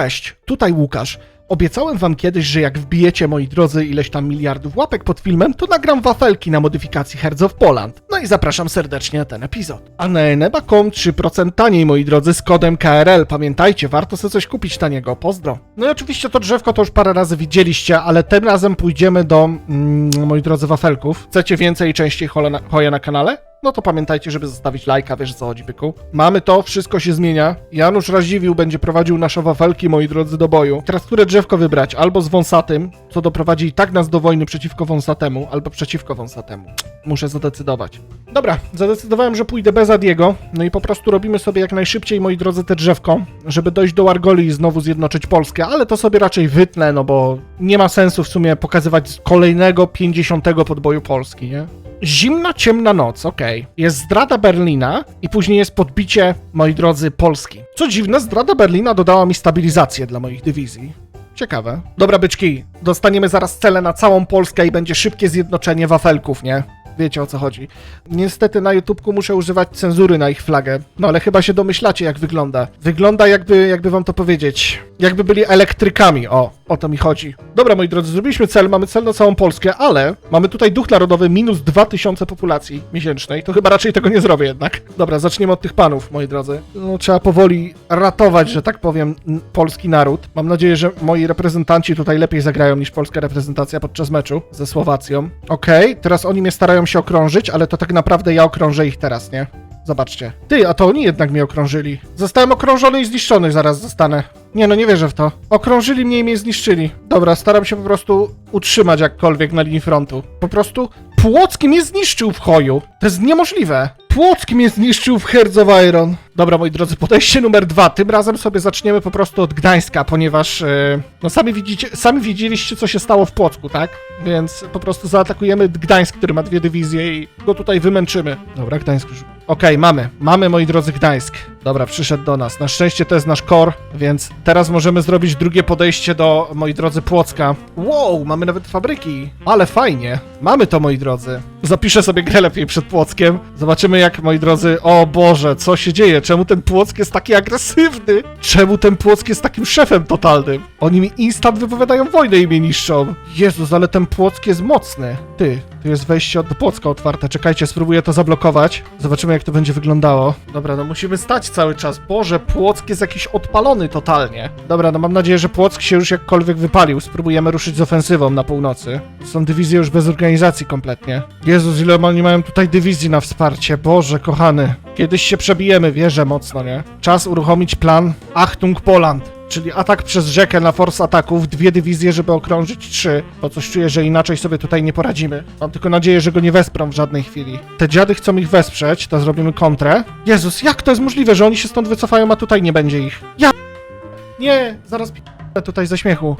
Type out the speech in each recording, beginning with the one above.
Cześć, tutaj Łukasz. Obiecałem wam kiedyś, że jak wbijecie, moi drodzy, ileś tam miliardów łapek pod filmem, to nagram wafelki na modyfikacji Hearts of Poland. No i zapraszam serdecznie na ten epizod. A na eneba.com 3% taniej, moi drodzy, z kodem KRL. Pamiętajcie, warto sobie coś kupić taniego. Pozdro. No i oczywiście to drzewko to już parę razy widzieliście, ale tym razem pójdziemy do, mm, moi drodzy, wafelków. Chcecie więcej i częściej hoja na kanale? No to pamiętajcie, żeby zostawić lajka, wiesz co chodzi, byku. Mamy to, wszystko się zmienia. Janusz Radziwił będzie prowadził nasze wafelki, moi drodzy, do boju. Teraz które drzewko wybrać? Albo z wąsatym, co doprowadzi i tak nas do wojny przeciwko wąsatemu, albo przeciwko wąsatemu. Muszę zadecydować. Dobra, zadecydowałem, że pójdę bez Adiego, no i po prostu robimy sobie jak najszybciej, moi drodzy, te drzewko, żeby dojść do Argoli i znowu zjednoczyć Polskę, ale to sobie raczej wytnę, no bo nie ma sensu w sumie pokazywać kolejnego 50 podboju Polski, nie? Zimna, ciemna noc, okej. Jest zdrada Berlina i później jest podbicie, moi drodzy, Polski. Co dziwne, zdrada Berlina dodała mi stabilizację dla moich dywizji. Ciekawe. Dobra, byczki, dostaniemy zaraz cele na całą Polskę i będzie szybkie zjednoczenie wafelków, nie? Wiecie o co chodzi. Niestety na YouTubku muszę używać cenzury na ich flagę. No ale chyba się domyślacie, jak wygląda. Wygląda jakby, jakby wam to powiedzieć, jakby byli elektrykami. O, o to mi chodzi. Dobra, moi drodzy, zrobiliśmy cel, mamy cel na całą Polskę, ale mamy tutaj duch narodowy minus 2000 populacji miesięcznej. To chyba raczej tego nie zrobię jednak. Dobra, zaczniemy od tych panów, moi drodzy. No, trzeba powoli ratować, że tak powiem, polski naród. Mam nadzieję, że moi reprezentanci tutaj lepiej zagrają niż polska reprezentacja podczas meczu ze Słowacją. Okej, teraz oni mnie starają się okrążyć, ale to tak naprawdę ja okrążę ich teraz, nie? Zobaczcie. Ty, a to oni jednak mnie okrążyli. Zostałem okrążony i zniszczony, zaraz zostanę. Nie no, nie wierzę w to. Okrążyli mnie i mnie zniszczyli. Dobra, staram się po prostu utrzymać jakkolwiek na linii frontu. Po prostu Płocki mnie zniszczył w hoju. To jest niemożliwe. Płocki mnie zniszczył w Hearts of Iron. Dobra, moi drodzy, podejście numer dwa. Tym razem sobie zaczniemy po prostu od Gdańska, ponieważ e, no sami widzicie, sami widzieliście, co się stało w Płocku, tak? Więc po prostu zaatakujemy Gdańsk, który ma dwie dywizje i go tutaj wymęczymy. Dobra, Gdańsk już. Okej, mamy. Mamy, moi drodzy, Gdańsk. Dobra, przyszedł do nas. Na szczęście to jest nasz core, więc teraz możemy zrobić drugie podejście do, moi drodzy, Płocka. Wow, mamy nawet fabryki. Ale fajnie. Mamy to, moi drodzy. Zapiszę sobie grę lepiej przed Płockiem. Zobaczymy jak, moi drodzy, o Boże, co się dzieje? Czemu ten Płock jest taki agresywny? Czemu ten Płock jest takim szefem totalnym? Oni mi instant wypowiadają wojnę i mnie niszczą. Jezus, ale ten Płock jest mocny. Ty, tu jest wejście do Płocka otwarte. Czekajcie, spróbuję to zablokować. Zobaczymy jak to będzie wyglądało. Dobra, no musimy stać cały czas. Boże, Płock jest jakiś odpalony totalnie. Dobra, no mam nadzieję, że Płock się już jakkolwiek wypalił. Spróbujemy ruszyć z ofensywą na północy. Są dywizje już bez organizacji kompletnie. Jezus, ile oni mają tutaj dywizji na wsparcie. Boże, kochany. Kiedyś się przebijemy, wierzę mocno, nie? Czas uruchomić plan Achtung Poland. Czyli atak przez rzekę na force ataków, dwie dywizje, żeby okrążyć trzy, bo coś czuję, że inaczej sobie tutaj nie poradzimy. Mam tylko nadzieję, że go nie wesprą w żadnej chwili. Te dziady chcą ich wesprzeć, to zrobimy kontrę. Jezus, jak to jest możliwe, że oni się stąd wycofają, a tutaj nie będzie ich? Ja... Nie, zaraz tutaj ze śmiechu.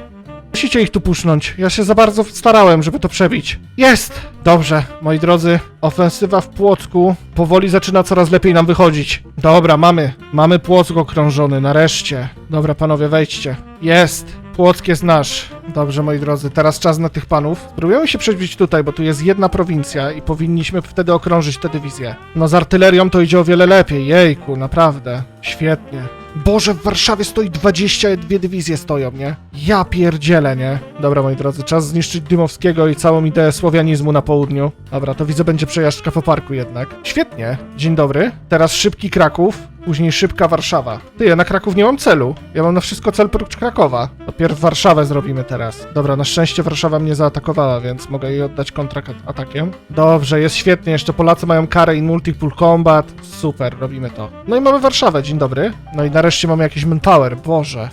Musicie ich tu pusznąć. Ja się za bardzo starałem, żeby to przebić. Jest! Dobrze, moi drodzy. Ofensywa w Płocku powoli zaczyna coraz lepiej nam wychodzić. Dobra, mamy. Mamy Płock okrążony, nareszcie. Dobra, panowie, wejdźcie. Jest! Płock jest nasz. Dobrze, moi drodzy, teraz czas na tych panów. Spróbujemy się przebić tutaj, bo tu jest jedna prowincja i powinniśmy wtedy okrążyć tę dywizję. No z artylerią to idzie o wiele lepiej. Jejku, naprawdę. Świetnie. Boże, w Warszawie stoi 22 dywizje stoją, nie? Ja pierdzielę, nie? Dobra, moi drodzy, czas zniszczyć Dymowskiego i całą ideę słowianizmu na południu. Dobra, to widzę, będzie przejażdżka po parku jednak. Świetnie. Dzień dobry. Teraz szybki Kraków, później szybka Warszawa. Ty, ja na Kraków nie mam celu. Ja mam na wszystko cel prócz Krakowa. Dopiero Warszawę zrobimy teraz. Dobra, na szczęście Warszawa mnie zaatakowała, więc mogę jej oddać kontrakt atakiem. Dobrze, jest świetnie. Jeszcze Polacy mają karę in multiple combat. Super, robimy to. No i mamy Warszawę, dzień dobry. No i nareszcie mamy jakiś manpower, boże.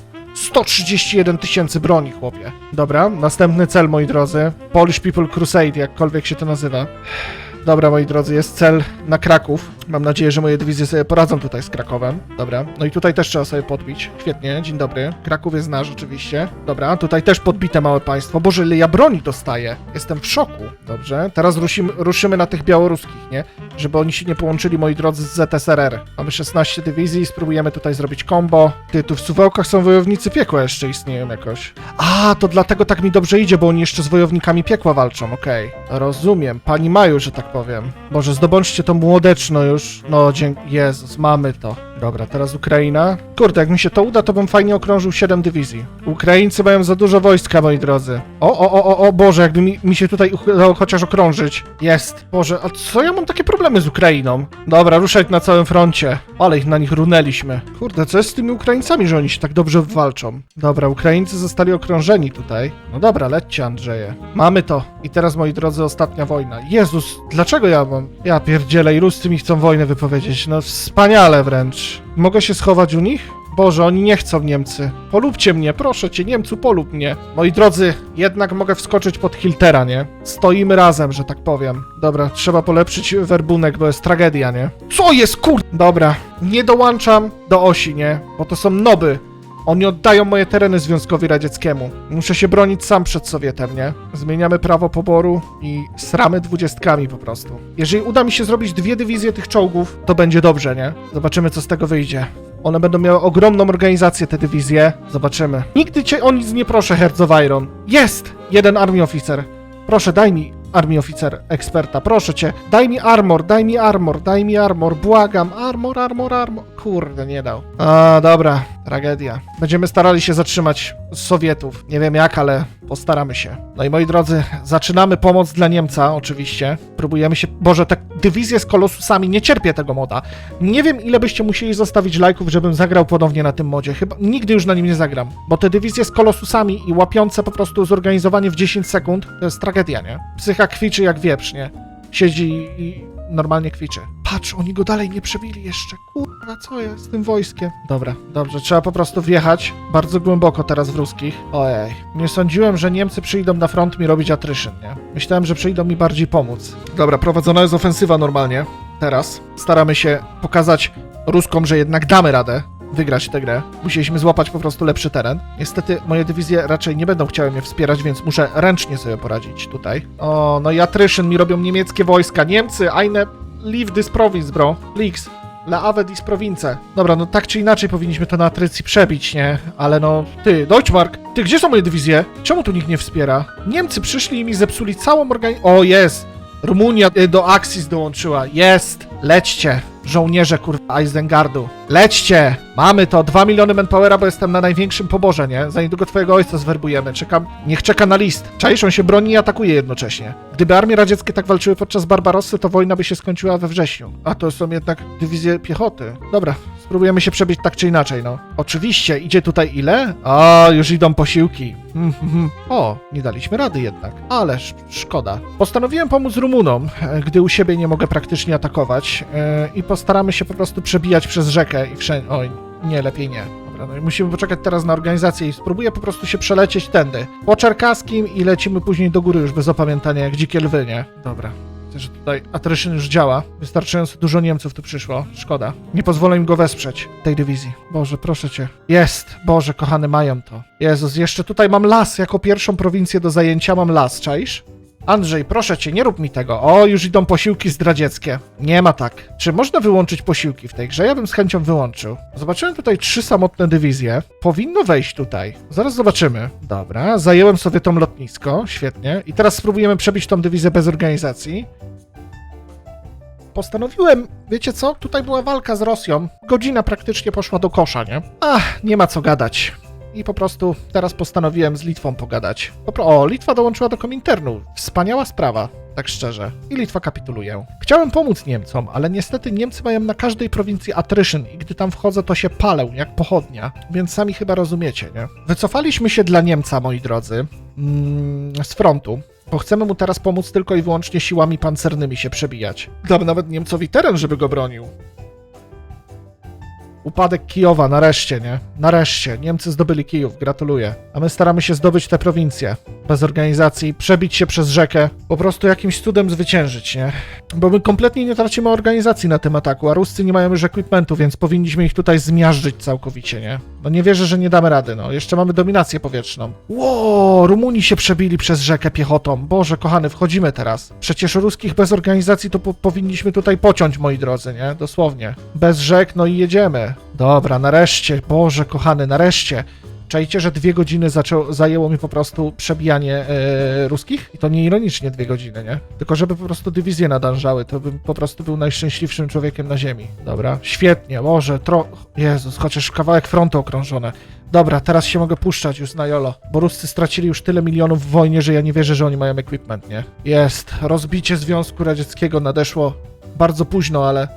131 tysięcy broni, chłopie. Dobra, następny cel, moi drodzy. Polish People Crusade, jakkolwiek się to nazywa. Dobra, moi drodzy, jest cel na Kraków. Mam nadzieję, że moje dywizje sobie poradzą tutaj z Krakowem. Dobra, no i tutaj też trzeba sobie podbić. Świetnie, dzień dobry. Kraków jest nasz, oczywiście. Dobra, tutaj też podbite małe państwo. Boże, ile ja broni dostaję. Jestem w szoku. Dobrze, teraz rusimy, ruszymy na tych białoruskich, nie? Żeby oni się nie połączyli, moi drodzy, z ZSRR. Mamy 16 dywizji, spróbujemy tutaj zrobić combo. Ty, tu w Suwałkach są wojownicy piekła jeszcze istnieją jakoś. A, to dlatego tak mi dobrze idzie, bo oni jeszcze z wojownikami piekła walczą, okej. Rozumiem. Pani Maju, że tak powiem. Boże, zdobądźcie to młodeczno już. No, dzięki. Jezus, mamy to. Dobra, teraz Ukraina. Kurde, jak mi się to uda, to bym fajnie okrążył 7 dywizji. Ukraińcy mają za dużo wojska, moi drodzy. O, o, o, o, o Boże, jakby mi, mi się tutaj udało chociaż okrążyć. Jest. Boże, a co ja mam takie problemy z Ukrainą? Dobra, ruszać na całym froncie. Ale ich na nich runęliśmy. Kurde, co jest z tymi Ukraińcami, że oni się tak dobrze walczą? Dobra, Ukraińcy zostali okrążeni tutaj. No dobra, lećcie, Andrzeje. Mamy to. I teraz, moi drodzy, ostatnia wojna. Jezus, dlaczego ja mam... Ja pierdzielę i Ruscy mi chcą wojnę wypowiedzieć. No wspaniale wręcz. Mogę się schować u nich? Boże, oni nie chcą Niemcy. Polubcie mnie, proszę cię, Niemcu, polub mnie. Moi drodzy, jednak mogę wskoczyć pod Hiltera, nie? Stoimy razem, że tak powiem. Dobra, trzeba polepszyć werbunek, bo jest tragedia, nie? Co jest kur... Dobra, nie dołączam do osi, nie? Bo to są noby. Oni oddają moje tereny Związkowi Radzieckiemu. Muszę się bronić sam przed Sowietem, nie? Zmieniamy prawo poboru i sramy dwudziestkami po prostu. Jeżeli uda mi się zrobić dwie dywizje tych czołgów, to będzie dobrze, nie? Zobaczymy, co z tego wyjdzie. One będą miały ogromną organizację, te dywizje. Zobaczymy. Nigdy cię o nic nie proszę, Herzowajron. Jest! Jeden army oficer. Proszę, daj mi army oficer, eksperta, proszę cię. Daj mi armor, daj mi armor, daj mi armor, błagam. Armor, armor, armor. Kurde, nie dał. A, dobra, tragedia. Będziemy starali się zatrzymać Sowietów. Nie wiem jak, ale postaramy się. No i moi drodzy, zaczynamy pomoc dla Niemca, oczywiście. Próbujemy się... Boże, te dywizje z kolosusami, nie cierpię tego moda. Nie wiem, ile byście musieli zostawić lajków, żebym zagrał ponownie na tym modzie. Chyba nigdy już na nim nie zagram. Bo te dywizje z kolosusami i łapiące po prostu zorganizowanie w 10 sekund, to jest tragedia, nie? Psycha kwiczy jak wieprz, nie? Siedzi i normalnie kwiczy. Patrz, oni go dalej nie przebili jeszcze. Kurwa, co jest z tym wojskiem? Dobra, dobrze, trzeba po prostu wjechać bardzo głęboko teraz w ruskich. Ojej, nie sądziłem, że Niemcy przyjdą na front mi robić atryszyn, nie? Myślałem, że przyjdą mi bardziej pomóc. Dobra, prowadzona jest ofensywa normalnie. Teraz staramy się pokazać Ruskom, że jednak damy radę wygrać tę grę. Musieliśmy złapać po prostu lepszy teren. Niestety moje dywizje raczej nie będą chciały mnie wspierać, więc muszę ręcznie sobie poradzić tutaj. O, no i atryszyn mi robią niemieckie wojska. Niemcy, eine leave this province, bro. Please. La ave dis province. Dobra, no tak czy inaczej powinniśmy to na atrycji przebić, nie? Ale no, ty, Deutschmark, ty, gdzie są moje dywizje? Czemu tu nikt nie wspiera? Niemcy przyszli i mi zepsuli całą organizację. O, jest! Rumunia y, do Axis dołączyła. Jest! Lećcie! Żołnierze, kurwa, Eisengardu. Lećcie! Mamy to! 2 miliony manpowera, bo jestem na największym poborze, nie? Za niedługo twojego ojca zwerbujemy. Czekam. Niech czeka na list. Czaisz, on się broni i atakuje jednocześnie. Gdyby armie radzieckie tak walczyły podczas Barbarossy, to wojna by się skończyła we wrześniu. A to są jednak dywizje piechoty. Dobra, spróbujemy się przebić tak czy inaczej, no. Oczywiście, idzie tutaj ile? A, już idą posiłki. Mhm. O, nie daliśmy rady jednak. Ale sz- szkoda. Postanowiłem pomóc Rumunom, e, gdy u siebie nie mogę praktycznie atakować e, i postaramy się po prostu przebijać przez rzekę i wszędzie... Oj, nie, lepiej nie. Dobra, no i musimy poczekać teraz na organizację i spróbuję po prostu się przelecieć tędy. Po Czerkaskim i lecimy później do góry już bez opamiętania, jak dzikie lwy, nie? Dobra. Widzę, że tutaj atryszyn już działa. Wystarczająco dużo Niemców tu przyszło. Szkoda. Nie pozwolę im go wesprzeć, tej dywizji. Boże, proszę cię. Jest! Boże, kochany, mają to. Jezus, jeszcze tutaj mam las. Jako pierwszą prowincję do zajęcia mam las, czaisz? Andrzej, proszę cię, nie rób mi tego. O, już idą posiłki zdradzieckie. Nie ma tak. Czy można wyłączyć posiłki w tej grze? Ja bym z chęcią wyłączył. Zobaczyłem tutaj trzy samotne dywizje. Powinno wejść tutaj. Zaraz zobaczymy. Dobra, zajęłem sobie tą lotnisko. Świetnie. I teraz spróbujemy przebić tą dywizję bez organizacji. Postanowiłem, wiecie co? Tutaj była walka z Rosją. Godzina praktycznie poszła do kosza, nie? Ach, nie ma co gadać i po prostu teraz postanowiłem z Litwą pogadać. O, Litwa dołączyła do Kominternu. Wspaniała sprawa, tak szczerze. I Litwa kapituluje. Chciałem pomóc Niemcom, ale niestety Niemcy mają na każdej prowincji atryszyn i gdy tam wchodzę, to się palę, jak pochodnia. Więc sami chyba rozumiecie, nie? Wycofaliśmy się dla Niemca, moi drodzy, mm, z frontu. Bo chcemy mu teraz pomóc tylko i wyłącznie siłami pancernymi się przebijać. Damy nawet Niemcowi teren, żeby go bronił. Upadek Kijowa, nareszcie, nie? Nareszcie. Niemcy zdobyli Kijów, gratuluję. A my staramy się zdobyć te prowincje. Bez organizacji, przebić się przez rzekę, po prostu jakimś cudem zwyciężyć, nie? Bo my kompletnie nie tracimy organizacji na tym ataku, a Ruscy nie mają już equipmentu, więc powinniśmy ich tutaj zmiażdżyć całkowicie, nie? No nie wierzę, że nie damy rady, no. Jeszcze mamy dominację powietrzną. Ło, Rumuni się przebili przez rzekę piechotą. Boże, kochany, wchodzimy teraz. Przecież ruskich bez organizacji to po powinniśmy tutaj pociąć, moi drodzy, nie? Dosłownie. Bez rzek, no i jedziemy. Dobra, nareszcie, Boże, kochany, nareszcie. Czajcie, że dwie godziny zajęło mi po prostu przebijanie e, ruskich? I to nie ironicznie dwie godziny, nie? Tylko żeby po prostu dywizje nadążały, to bym po prostu był najszczęśliwszym człowiekiem na ziemi. Dobra, świetnie, może, tro... Jezus, chociaż kawałek frontu okrążone. Dobra, teraz się mogę puszczać już na jolo, bo Ruscy stracili już tyle milionów w wojnie, że ja nie wierzę, że oni mają equipment, nie? Jest, rozbicie Związku Radzieckiego nadeszło bardzo późno, ale,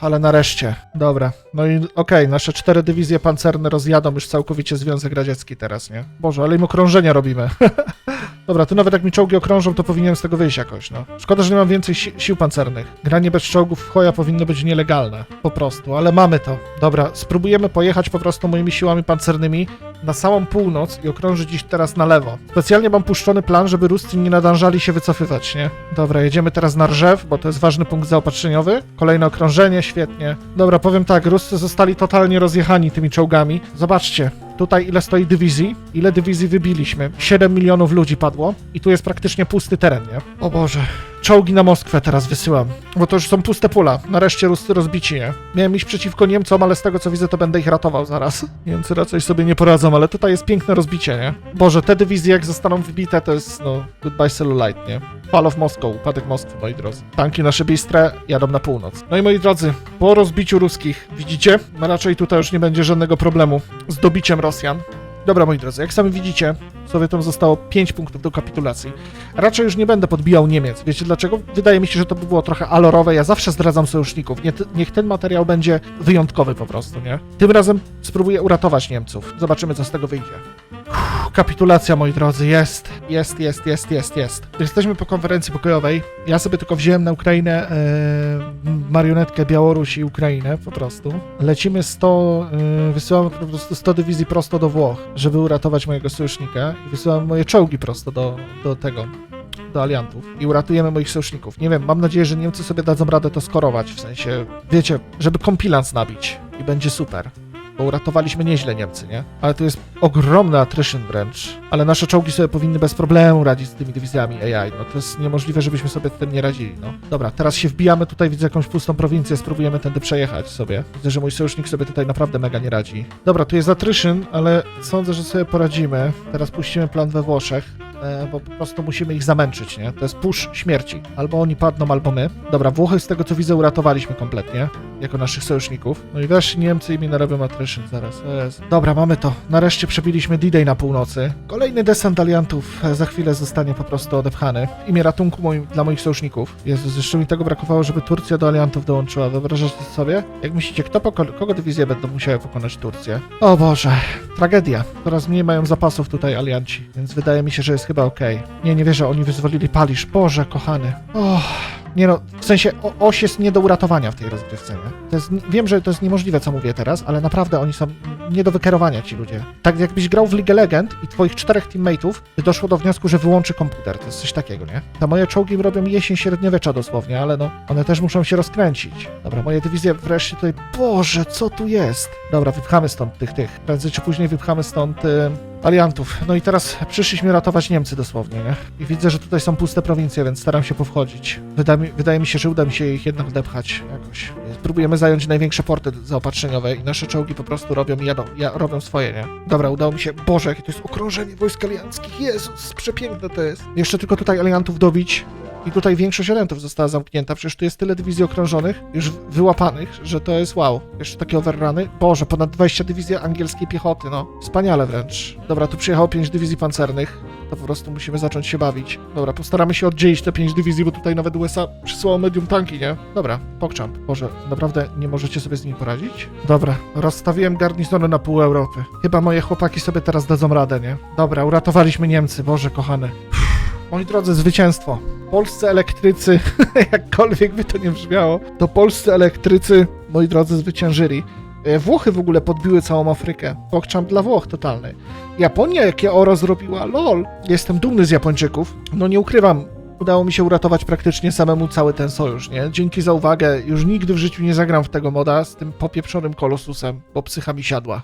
ale nareszcie. Dobra, no i okej, nasze cztery dywizje pancerne rozjadą już całkowicie Związek Radziecki teraz, nie? Boże, ale im okrążenia robimy. Dobra, tu nawet jak mi czołgi okrążą, to powinienem z tego wyjść jakoś, no. Szkoda, że nie mam więcej si sił pancernych. Granie bez czołgów w choja powinno być nielegalne, po prostu, ale mamy to. Dobra, spróbujemy pojechać po prostu moimi siłami pancernymi na samą północ i okrążyć ich teraz na lewo. Specjalnie mam puszczony plan, żeby Ruscy nie nadążali się wycofywać, nie? Dobra, jedziemy teraz na Rżew, bo to jest ważny punkt zaopatrzeniowy. Kolejne okrążenie, świetnie. Dobra, powiem tak, Ruscy zostali totalnie rozjechani tymi czołgami. Zobaczcie, tutaj ile stoi dywizji, ile dywizji wybiliśmy. 7 milionów ludzi padło i tu jest praktycznie pusty teren, nie? O Boże. Czołgi na Moskwę teraz wysyłam, bo to już są puste pula. Nareszcie Ruscy rozbici, nie? Miałem iść przeciwko Niemcom, ale z tego co widzę, to będę ich ratował zaraz. Niemcy raczej sobie nie poradzą, ale tutaj jest piękne rozbicie, nie? Boże, te dywizje jak zostaną wybite, to jest, no, goodbye cellulite, nie? Fall of Moscow, upadek Moskwy, moi drodzy. Tanki nasze bistre jadą na północ. No i moi drodzy, po rozbiciu ruskich, widzicie? No raczej tutaj już nie będzie żadnego problemu z dobiciem Rosjan. Dobra, moi drodzy, jak sami widzicie, Sowietom zostało 5 punktów do kapitulacji. Raczej już nie będę podbijał Niemiec. Wiecie dlaczego? Wydaje mi się, że to by było trochę alorowe. Ja zawsze zdradzam sojuszników. Nie, niech ten materiał będzie wyjątkowy po prostu, nie? Tym razem spróbuję uratować Niemców. Zobaczymy, co z tego wyjdzie. Kapitulacja, moi drodzy, jest, jest, jest, jest, jest, jest. Jesteśmy po konferencji pokojowej. Ja sobie tylko wziąłem na Ukrainę e, marionetkę Białoruś i Ukrainę, po prostu. Lecimy 100, e, wysyłamy po prostu 100 dywizji prosto do Włoch, żeby uratować mojego sojusznika i wysyłam moje czołgi prosto do, do tego, do aliantów i uratujemy moich sojuszników. Nie wiem, mam nadzieję, że Niemcy sobie dadzą radę to skorować, w sensie, wiecie, żeby kompilans nabić i będzie super. Bo uratowaliśmy nieźle Niemcy, nie? Ale tu jest ogromny attrition wręcz. Ale nasze czołgi sobie powinny bez problemu radzić z tymi dywizjami AI. No to jest niemożliwe, żebyśmy sobie z tym nie radzili, no. Dobra, teraz się wbijamy tutaj, widzę jakąś pustą prowincję, spróbujemy tędy przejechać sobie. Widzę, że mój sojusznik sobie tutaj naprawdę mega nie radzi. Dobra, tu jest attrition, ale sądzę, że sobie poradzimy. Teraz puścimy plan we Włoszech. E, bo po prostu musimy ich zamęczyć, nie? To jest push śmierci. Albo oni padną, albo my. Dobra, Włochy z tego co widzę uratowaliśmy kompletnie, jako naszych sojuszników. No i wreszcie Niemcy i mi narobią attrition zaraz. Jezu. Dobra, mamy to. Nareszcie przebiliśmy D-Day na północy. Kolejny desant aliantów e, za chwilę zostanie po prostu odepchany. W imię ratunku moim, dla moich sojuszników. Jezus, jeszcze mi tego brakowało, żeby Turcja do aliantów dołączyła. Wyobrażacie sobie? Jak myślicie, kto poko- kogo dywizje będą musiały pokonać Turcję? O Boże, tragedia. Coraz mniej mają zapasów tutaj alianci, więc wydaje mi się, że jest chyba okej. Nie, nie wierzę, oni wyzwolili Palisz. Boże, kochany. Och. Nie no, w sensie o, oś jest nie do uratowania w tej rozgrywce, nie? To jest, wiem, że to jest niemożliwe, co mówię teraz, ale naprawdę oni są nie do wykierowania, ci ludzie. Tak jakbyś grał w League Legend i twoich czterech teammateów doszło do wniosku, że wyłączy komputer. To jest coś takiego, nie? Te moje czołgi robią jesień średniowiecza dosłownie, ale no, one też muszą się rozkręcić. Dobra, moje dywizje wreszcie tutaj... Boże, co tu jest? Dobra, wypchamy stąd tych, tych. Prędzej czy później wypchamy stąd... Y aliantów. No i teraz przyszliśmy ratować Niemcy dosłownie, nie? I widzę, że tutaj są puste prowincje, więc staram się powchodzić. Wydaje mi, wydaje mi się, że uda mi się ich jednak odepchać jakoś. Spróbujemy zająć największe porty zaopatrzeniowe i nasze czołgi po prostu robią i jadą, ja, robią swoje, nie? Dobra, udało mi się. Boże, jakie to jest okrążenie wojsk alianckich. Jezus, przepiękne to jest. Jeszcze tylko tutaj aliantów dobić. I tutaj większość aliantów została zamknięta. Przecież tu jest tyle dywizji okrążonych, już wyłapanych, że to jest wow. Jeszcze takie overruny. Boże, ponad 20 dywizji angielskiej piechoty, no. Wspaniale wręcz. Dobra, tu przyjechało 5 dywizji pancernych. To po prostu musimy zacząć się bawić. Dobra, postaramy się oddzielić te 5 dywizji, bo tutaj nawet USA przysłało medium tanki, nie? Dobra, pokczam. Boże, naprawdę nie możecie sobie z nimi poradzić? Dobra, rozstawiłem garnizony na pół Europy. Chyba moje chłopaki sobie teraz dadzą radę, nie? Dobra, uratowaliśmy Niemcy, Boże kochany. Moi drodzy, zwycięstwo. Polscy elektrycy, jakkolwiek by to nie brzmiało, to polscy elektrycy, moi drodzy, zwyciężyli. E, Włochy w ogóle podbiły całą Afrykę. Pokczam dla Włoch totalny. Japonia jakie oro zrobiła, lol. Jestem dumny z Japończyków. No nie ukrywam, udało mi się uratować praktycznie samemu cały ten sojusz, nie? Dzięki za uwagę. Już nigdy w życiu nie zagram w tego moda z tym popieprzonym kolosusem, bo psycha mi siadła.